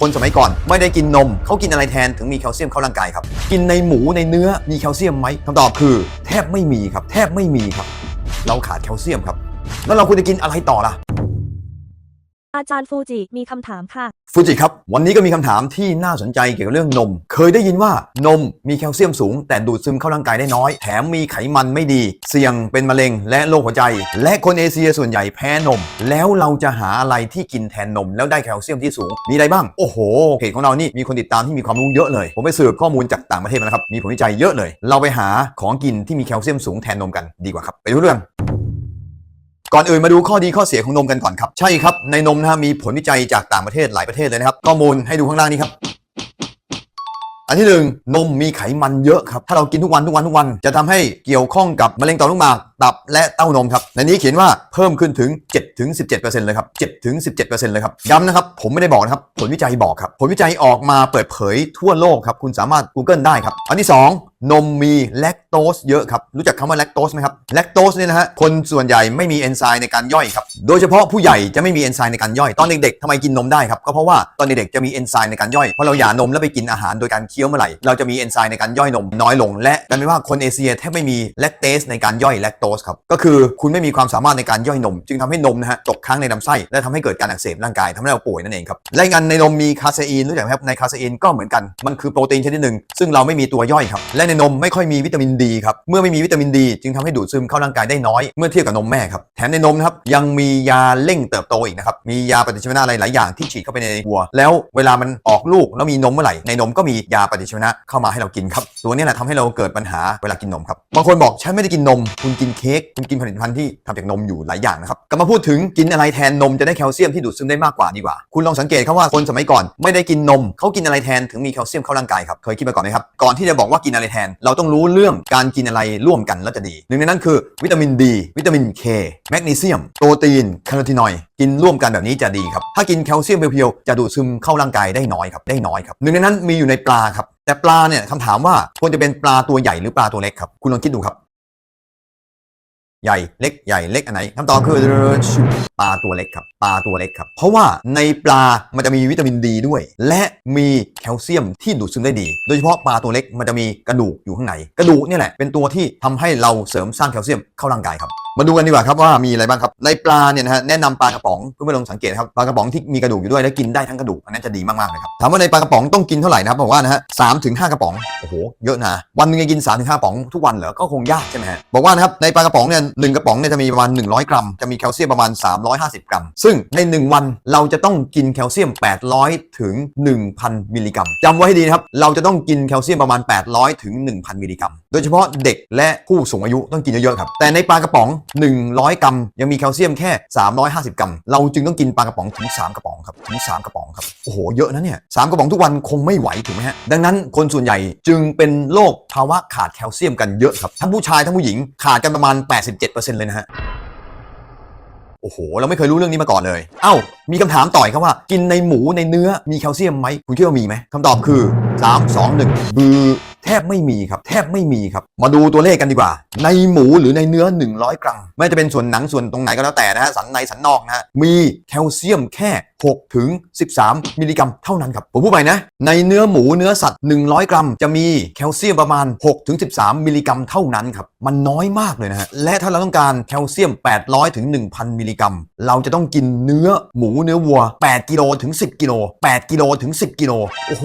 คนสมัยก่อน ไม่ได้กินนม เขากินอะไรแทนถึงมีแคลเซียมเข้าร่างกายครับ กินในหมูในเนื้อมีแคลเซียมไหมคำตอบคือ แทบไม่มีครับ แทบไม่มีครับ เราขาดแคลเซียมครับ แล้วเราควรจะกินอะไรต่อล่ะ อาจารย์ฟูจิมีคำถามค่ะ ฟูจิครับ วันนี้ก็มีคำถามที่น่าสนใจเกี่ยวกับเรื่องนม เคยได้ยินว่านมมีแคลเซียมสูง แต่ดูดซึมเข้าร่างกายได้น้อย แถมมีไขมันไม่ดี เสี่ยงเป็นมะเร็งและโรคหัวใจ และคนเอเชียส่วนใหญ่แพ้นม แล้วเราจะหาอะไรที่กินแทนนม แล้วได้แคลเซียมที่สูง มีอะไรบ้าง โอ้โหเพจของเรานี่มีคนติดตามที่มีความรู้เยอะเลย ผมไปสืบข้อมูลจากต่างประเทศมานะครับ มีผลวิจัยเยอะเลย เราไปหาของกินที่มีแคลเซียมสูงแทนนมกันดีกว่าครับ ไปดูเรื่อง ก่อนอื่นมาดูข้อดีข้อเสียของนมกันก่อนครับ ใช่ครับ ในนมนะฮะมีผลวิจัยจากต่างประเทศหลายประเทศเลยนะครับ ข้อมูลให้ดูข้างล่างนี้ครับอันที่หนึ่งนมมีไขมันเยอะครับ ถ้าเรากินทุกวันทุกวันทุกวัน จะทำให้เกี่ยวข้องกับมะเร็งต่อมลูกหมาก ตับและเต้านมครับในนี้เขียนว่าเพิ่มขึ้นถึง7ถึง17%เลยครับ7ถึง17%เลยครับย้ำนะครับ ผมไม่ได้บอกนะครับ ผลวิจัยบอกครับ ผลวิจัยออกมาเปิดเผยทั่วโลกครับ คุณสามารถ Google ได้ครับ อันที่สองนมมีแลคโตสเยอะครับ รู้จักคำว่าแลคโตสไหมครับแลคโตสเนี่ยนะฮะคนส่วนใหญ่ไม่มีเอนไซม์ในการย่อยครับโดยเฉพาะผู้ใหญ่จะไม่มีเอนไซม์ในการย่อยตอนเด็กๆทำไมกินนมได้ครับก็เพราะว่าตอนเด็กๆจะมีเอนไซม์ในการย่อยเพราะเราหย่านมแล้วไปกินอาหารโดยการเคี้ยวเมื่อไหร่เราจะมีเอนไซม์ในการย่อยนมน้อยลง และกลายเป็นว่าคนเอเชียแทบไม่มีแลคเตสในการย่อยแลคโตสครับก็คือคุณไม่มีความสามารถในการย่อยนม จึงทำให้นมนะฮะตกค้างในลำไส้และทำให้เกิดการอักเสบร่างกายทำให้เราป่วยนั่นเองครับและอีกอันในนมมีคาเซอีนรู้จักไหมครับในคาเซอีนก็เหมือนกันมันคือโปรตีนชนิดหนึ่งซึ่งเราไม่มีตัวย่อยครับและในนมไม่ค่อยมีวิตามินดีครับเมื่อไม่มีวิตามินดี จึงทำให้ดูดซึมเข้าร่างกายได้น้อยเมื่อเทียบกับนมแม่ครับแถมในนมนะครับยังมียาเร่งเติบโตอีกนะครับมียาปฏิชีวนะอะไรหลายอย่างที่ฉีดเข้าไปในวัว แล้วเวลามันออกลูกแล้วมีนมเมื่อไหร่ในนมก็มียาปฏิชีวนะเข้ามาให้เรากินครับตัวนี้แหละทำให้เราเกิดปัญหาเวลากินนมครับบางคนบอกฉันไม่ได้กินนมคุณกินเค้กคุณกินผลิตภัณฑ์ที่ทำจากนมอยู่หลายอย่างนะครับกลับมาพูดถึงกินอะไรแทนนมจะได้แคลเซียมที่ดูดซึมได้มากกว่าดีกว่า คุณลองสังเกตครับว่าคนสมัยก่อนไม่ได้กินนมเขากินอะไรแทนถึงมีแคลเซียมเข้าร่างกายครับเคยคิดมาก่อนไหมครับก่อนที่จะบอกว่ากินอะไรแทน เราต้องรู้เรื่องการกินอะไรร่วมกันแล้วจะดี หนึ่งในนั้นคือ วิตามินดีวิตามินเคแมกนีเซียมโปรตีนแคโรทีนอยด์กินร่วมกันแบบนี้จะดีครับถ้ากินแคลเซียมเพียวๆจะดูดซึมเข้าร่างกายได้น้อยครับได้น้อยครับหนึ่งในนั้นมีอยู่ในปลาครับแต่ปลาเนี่ยคำถามว่าควรจะเป็นปลาตัวใหญ่หรือปลาตัวเล็กครับ คุณลองคิดดูครับ ใหญ่เล็กใหญ่เล็กอันไหนคำตอบคือปลาตัวเล็กครับปลาตัวเล็กครับ เพราะว่าในปลามันจะมีวิตามินดีด้วย และมีแคลเซียมที่ดูดซึมได้ดี โดยเฉพาะปลาตัวเล็กมันจะมีกระดูกอยู่ข้างในกระดูกนี่แหละเป็นตัวที่ทำให้เราเสริมสร้างแคลเซียมเข้าร่างกายครับ มาดูกันดีกว่าครับว่ามีอะไรบ้างครับในปลาเนี่ยนะฮะแนะนำปลากระป๋องเพื่อนๆลองสังเกตครับปลากระป๋องที่มีกระดูกอยู่ด้วยและกินได้ทั้งกระดูกอันนั้นจะดีมากๆเลยครับถามว่าในปลากระป๋องต้องกินเท่าไหร่นะครับบอกว่านะฮะสามถึงห้ากระป๋องโอ้โหเยอะนะวันหนึงจะกิน3ามถึงห้ากระป๋องทุกวันเหรอก็คงยากใช่ไหมฮะบอกว่านะครับในปลากระป๋องเนี่ยหนึ่งกระป๋องเนี่ยจะมีประมาณ100 กรัม จะมีแคลเซียมประมาณ 350 กรัม ซึ่งใน 1 วันเราจะต้องกินแคลเซียม 800ถึง1,000 มิลลิกรัมจำไว้ให้ดีนะครับเราจะต้องกินแคลเซียมประมาณ 800ถึง1,000 มิลลิกรัม โดยเฉพาะเด็กและผู้สูงอายุต้องกินเยอะๆครับแต่ในปลากระป๋อง100 กรัม ยังมีแคลเซียมแค่ 350 กรัม เราจึงต้องกินปลากระป๋องถึง 3 กระป๋องครับถึง 3 กระป๋องครับโอ้โหเยอะนะเนี่ยสามกระป๋องทุกวันคงไม่ไหวถูกไหมฮะดังนั้นคนส่วนใหญ่จึงเป็นโรคภาวะขาดแคลเซียมกันเยอะครับทั้งผู้ชายทั้งผู้หญิงขาดกันประมาณ 87%เลยนะฮะโอ้โห เราไม่เคยรู้เรื่องนี้มาก่อนเลย เอ้า มีคำถามต่อยครับว่า กินในหมูในเนื้อมีแคลเซียมไหม คุณคิดว่ามีไหมคำตอบคือ 3 2 1บือแทบไม่มีครับ แทบไม่มีครับ มาดูตัวเลขกันดีกว่า ในหมูหรือในเนื้อ 100 กรัมไม่ว่าจะเป็นส่วนหนังส่วนตรงไหนก็แล้วแต่นะฮะสันในสันนอกนะฮะมีแคลเซียมแค่ 6 ถึง 13 มิลลิกรัมเท่านั้นครับ ผมพูดใหม่นะ ในเนื้อหมูเนื้อสัตว์ 100 กรัม จะมีแคลเซียมประมาณ 6 ถึง 13 มิลลิกรัมเท่านั้นครับ มันน้อยมากเลยนะฮะและถ้าเราต้องการแคลเซียม 800 ถึง 1,000 มิลลิกรัม เราจะต้องกินเนื้อหมูเนื้อวัว 8 กิโลถึง 10 กิโล 8 กิโลถึง 10 กิโลโอ้โห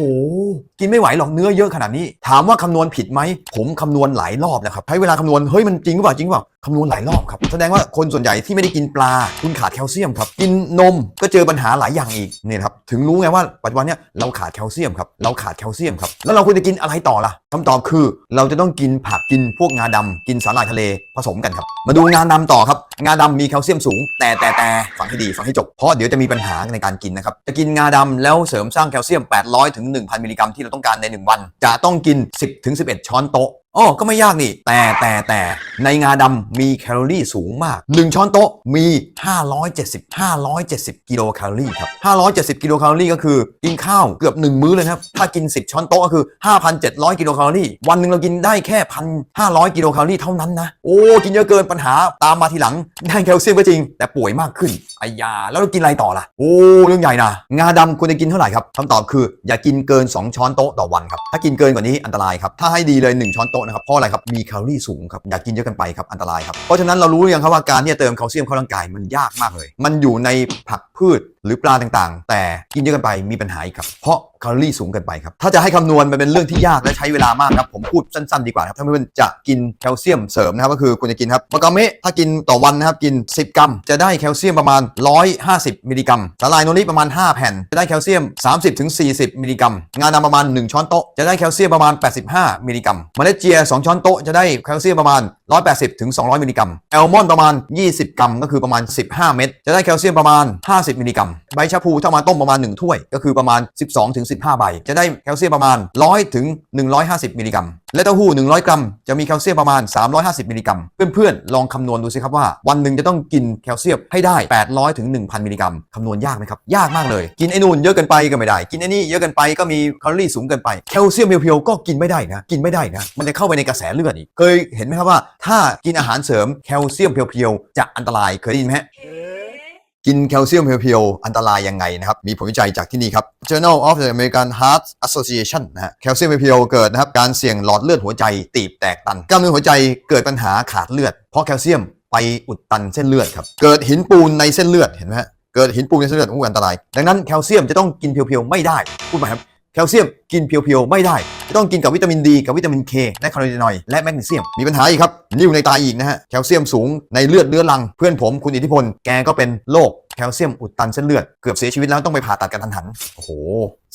กินไม่ไหวหรอกเนื้อเยอะขนาดนี้ ถามว่าคำนวณผิดไหม ผมคำนวณหลายรอบนะครับใช้เวลาคำนวณเฮ้ยมันจริงหรือเปล่าจริงหรือเปล่าคำนวณหลายรอบครับแสดงว่าคนส่วนใหญ่ที่ไม่ได้กินปลา คุณขาดแคลเซียมครับ กินนมก็เจอปัญหาหลายอย่างอีกเนี่ยครับถึงรู้ไงว่าปัจจุบันเนี้ยเราขาดแคลเซียมครับเราขาดแคลเซียมครับแล้วเราควรจะกินอะไรต่อล่ะคำตอบคือเราจะต้องกินผักกินพวกงาดำกินสาหร่ายทะเลผสมกันครับมาดูงาดำต่อครับงาดำมีแคลเซียมสูง แต่แต่แต่ฟังให้ดีฟังให้จบเพราะเดี๋ยวจะมีปัญหาในการกินนะครับจะกินงาดำแล้วเสริมสร้างแคลเซียม 800ถึง1,000มิลลิกรัมที่เราต้องการใน 1 วัน จะต้องกิน 10ถึง11 ช้อนโต๊ะ อ๋อก็ไม่ยากนี่ แต่แต่แต่ในงาดำมีแคลอรี่สูงมาก 1 ช้อนโต๊ะมี 570 570 กิโลแคลอรี่ครับ 570 กิโลแคลอรี่ก็คือ กินข้าวเกือบ 1 มื้อเลยครับ ถ้ากิน 10 ช้อนโต๊ะก็คือ 5,700 กิโลแคลอรี่ วันหนึ่งเรากินได้แค่ 1,500 กิโลแคลอรี่เท่านั้นนะ โอ้ กินเยอะเกินปัญหาตามมาทีหลัง ได้แคลเซียมก็จริง แต่ป่วยมากขึ้นไอ้ยา แล้วเรากินอะไรต่อล่ะ โอ้เรื่องใหญ่นะงาดำควรจะกินเท่าไหร่ครับคำตอบคืออย่ากินเกิน 2 ช้อนโต๊ะต่อวันครับถ้ากินเกินกว่านี้อันตรายครับถ้าให้ดีเลย 1 ช้อนโต๊ะนะครับเพราะอะไรครับมีแคลอรี่สูงครับอย่ากินเยอะเกันไปครับอันตรายครับเพราะฉะนั้นเรารู้หรือยังครับว่าการที่จะเติมแคลเซียมเข้าร่างกายมันยากมากเลย มันอยู่ในผักพืชหรือปลาต่างๆ แต่กินเยอะเกันไปมีปัญหาอีกครับเพราะแคลอรี่สูงเกินไปครับ ถ้าจะให้คำนวณมันเป็นเรื่องที่ยากและใช้เวลามากครับ ผมพูดสั้นๆดีกว่าครับ ถ้าเพื่อนจะกินแคลเซียมเสริมนะครับ ก็คือคุณจะกินครับมะกาเมะถ้ากินต่อวันนะครับ กิน 10 กรัม จะได้แคลเซียมประมาณ 150 มิลลิกรัม สาลายโนริประมาณ 5 แผ่น จะได้แคลเซียม 30-40 มิลลิกรัม งาดำประมาณ 1 ช้อนโต๊ะ จะได้แคลเซียมประมาณ 85 มิลลิกรัม เมล็ดเจีย 2 ช้อนโต๊ะ จะได้แคลเซียมประมาณ180-200 มิลลิกรัมแอลมอนด์ประมาณ 20 กรัม ก็คือประมาณ 15 เม็ดจะได้แคลเซียมประมาณ 50 มิลลิกรัม ใบชะพูถ้ามาต้มประมาณ 1 ถ้วย ก็คือประมาณ 12-15 ใบ จะได้แคลเซียมประมาณ 100-150 มิลลิกรัมและเต้าหู้ 100 กรัม จะมีแคลเซียมประมาณ 350 มิลลิกรัม เพื่อนๆ ลองคำนวณดูสิครับว่า วันหนึ่งจะต้องกินแคลเซียมให้ได้ 800 ถึง 1,000 มิลลิกรัม คำนวณยากไหมครับ ยากมากเลย กินไอ้นู่นเยอะเกินไปก็ไม่ได้ กินไอ้นี่เยอะเกินไปก็มีแคลอรี่สูงเกินไป แคลเซียมเพียวๆ ก็กินไม่ได้นะ กินไม่ได้นะ มันจะเข้าไปในกระแสเลือดอีก เคยเห็นไหมครับว่า ถ้ากินอาหารเสริมแคลเซียมเพียวๆ จะอันตราย เคยได้ยินไหมฮะ กินแคลเซียมเพียวๆ อันตรายยังไงนะครับ มีผลวิจัยจากที่นี่ครับ Journal of the American Heart Association นะฮะแคลเซียมเพียวๆ เกิดนะครับ การเสี่ยงหลอดเลือดหัวใจตีบแตกตัน กล้ามเนื้อหัวใจเกิดปัญหาขาดเลือด เพราะแคลเซียมไปอุดตันเส้นเลือดครับ เกิดหินปูนในเส้นเลือดเห็นไหมฮะ เกิดหินปูนในเส้นเลือดอู้อันตราย ดังนั้นแคลเซียมจะต้องกินเพียวๆ ไม่ได้ พูดมาครับ แคลเซียมกินเพียวๆ ไม่ได้ ต้องกินกับวิตามินดีกับวิตามินเคและคาร์โบไฮเดรตและแมกนีเซียม มีปัญหาอีกครับนิ่วในตาอีกนะฮะแคลเซียมสูงในเลือดเรื้อรัง เพื่อนผมคุณอิทธิพลแกก็เป็นโรค แคลเซียมอุดตันเส้นเลือด เกือบเสียชีวิตแล้วต้องไปผ่าตัดกันทันหัน โอ้โห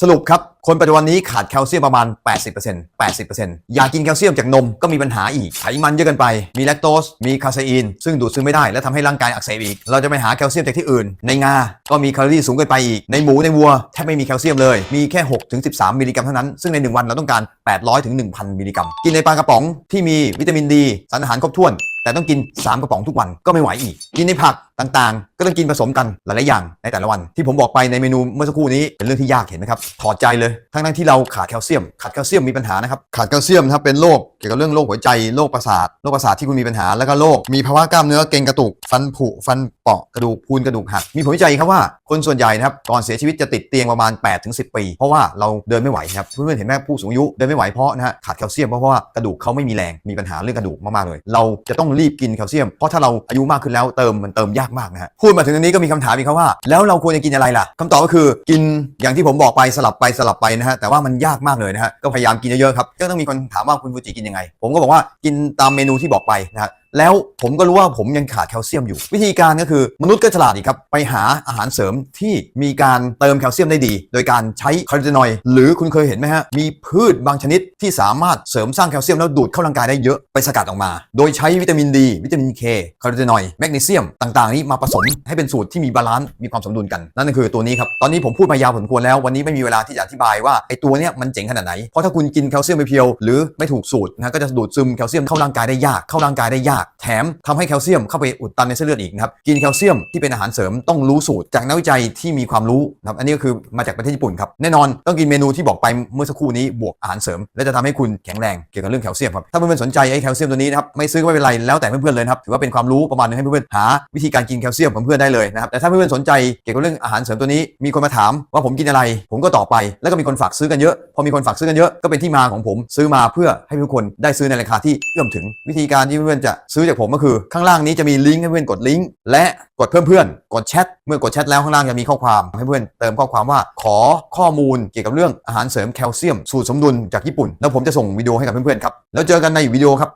สรุปครับ คนปัจจุบันนี้ขาดแคลเซียมประมาณ 80% 80%อยากกินแคลเซียมจากนมก็มีปัญหาอีก ไขมันเยอะเกินไป มีแลคโตส มีคาเซอีน ซึ่งดูดซึมไม่ได้ และทำให้ร่างกายอักเสบอีก เราจะไปหาแคลเซียมจากที่อื่น ในงา ก็มีแคลอรี่สูงเกินไปอีก ในหมูในวัวแทบไม่มีแคลเซียมเลย มีแค่6ถึง13 มิลลิกรัมเท่านั้น ซึ่งใน 1 วันเราต้องการ 800ถึง1,000 มิลลิกรัม กินในปลากระป๋องที่มีวิตามินดีสารอาหารครบถ้วนแต่ต้องกิน 3 กระป๋องทุกวันก็ไม่ไหวอีก กินในผัก ต่างๆ ก็ต้องกินผสมกันหลายๆอย่างในแต่ละวัน ที่ผมบอกไปในเมนูเมื่อสักครู่นี้เป็นเรื่องที่ยากเห็นไหมครับถอดใจเลยทั้งๆที่เราขาดแคลเซียม ขาดแคลเซียมมีปัญหานะครับขาดแคลเซียมนะครับเป็นโรคเกี่ยวกับเรื่องโรคหัวใจโรคประสาทโรคประสาทที่คุณมีปัญหาแล้วก็โรคมีภาวะกล้ามเนื้อเกร็งกระตุกฟันผุฟันเปราะกระดูกพรุนกระดูกหักมีผลวิจัยครับว่าคนส่วนใหญ่นะครับก่อนเสียชีวิตจะติดเตียงประมาณ 8-10 ปี เพราะว่าเราเดินไม่ไหวครับเพื่อนๆเห็นไหมผู้สูงอายุเดินไม่ไหวเพราะนะฮะขาดแคลเซียมเพราะว่ากระดูกเขาไม่มีแรงมีปัญหาเรื่องกระดูกมากๆเลย เราจะต้องรีบกินแคลเซียมเพราะถ้าเราอายุมากขึ้นแล้วเติมมันเติมยากมากนะฮะพูดมาถึงตรงนี้ก็มีคำถามอีกครับว่า แล้วเราควรจะกินอะไรล่ะคำตอบก็คือกินอย่างที่ผมบอกไปสลับไปสลับไปนะฮะแต่ว่ามันยากมากเลยนะฮะก็พยายามกินเยอะๆครับก็ต้องมีคนถามว่าคุณฟูจิกินยังไง ผมก็บอกว่ากินตามเมนูที่บอกไปนะฮะ แล้วผมก็รู้ว่าผมยังขาดแคลเซียมอยู่ วิธีการก็คือมนุษย์ก็ฉลาดอีกครับ ไปหาอาหารเสริมที่มีการเติมแคลเซียมได้ดี โดยการใช้คาร์โบไฮเดรตหรือคุณเคยเห็นไหมฮะ มีพืชบางชนิดที่สามารถเสริมสร้างแคลเซียมแล้วดูดเข้าร่างกายได้เยอะไปสกัดออกมา โดยใช้วิตามินดี วิตามินเคคาร์โบไฮเดรตแมกนีเซียมต่างๆ นี้มาผสมให้เป็นสูตรที่มีบาลานซ์มีความสมดุลกัน นั่นก็คือตัวนี้ครับตอนนี้ผมพูดมายาวพอสมควรแล้ววันนี้ไม่มีเวลาที่จะอธิบายว่าไอ้ตัวเนี้ยมันเจ๋งขนาดไหนเพราะถ้าคุณกินแคลเซียมไปเพียวหรือไม่ถูกสูตรนะก็จะดูดซึมแคลเซียมเข้าร่างกายได้ยากเข้าร่างกายได้ยากแถมทำให้แคลเซียมเข้าไปอุดตันในเส้นเลือดอีกนะครับกินแคลเซียมที่เป็นอาหารเสริมต้องรู้สูตรจากนักวิจัยที่มีความรู้นะครับอันนี้ก็คือมาจากประเทศญี่ปุ่นครับแน่นอนต้องกินเมนูที่บอกไปเมื่อสักครู่นี้บวกอาหารเสริม และจะทำให้คุณแข็งแรงเกี่ยวกับเรื่องแคลเซียมครับถ้าเพื่อนๆสนใจไอ้แคลเซียมตัวนี้นะครับไม่ซื้อก็ไม่เป็นไรแล้วแต่เพื่อนๆเลยครับถือว่าเป็นความรู้ประมาณนึงให้เพื่อนๆหาวิธีการกินแคลเซียมของเพื่อนได้เลยนะครับแต่ถ้าเพื่อนๆสนใจเกี่ยวกับเรื่องอาหารเสริมตัวนี้มีคนมาถามว่าผมกินอะไร ผมก็ตอบไป แล้วก็มีคนฝากซื้อกันเยอะพอมีคนฝากซื้อกันเยอะก็เป็นที่มาของผมซื้อมาเพื่อให้ทุกคนได้ซื้อในราคาที่เอื้อมถึงวิธีการที่เพื่อนๆจะซื้อจากผมก็คือข้างล่างนี้จะมีลิงก์ให้เพื่อนกดลิงก์และกดเพิ่มเพื่อนกดแชทเมื่อกดแชทแล้วข้างล่างจะมีข้อความให้เพื่อนเติมข้อความว่าขอข้อมูลเกี่ยวกับเรื่องอาหารเสริมแคลเซียม สูตรสมดุลจากญี่ปุ่น แล้วผมจะส่งวิดีโอให้กับเพื่อนๆครับแล้วเจอกันในวิดีโอครับ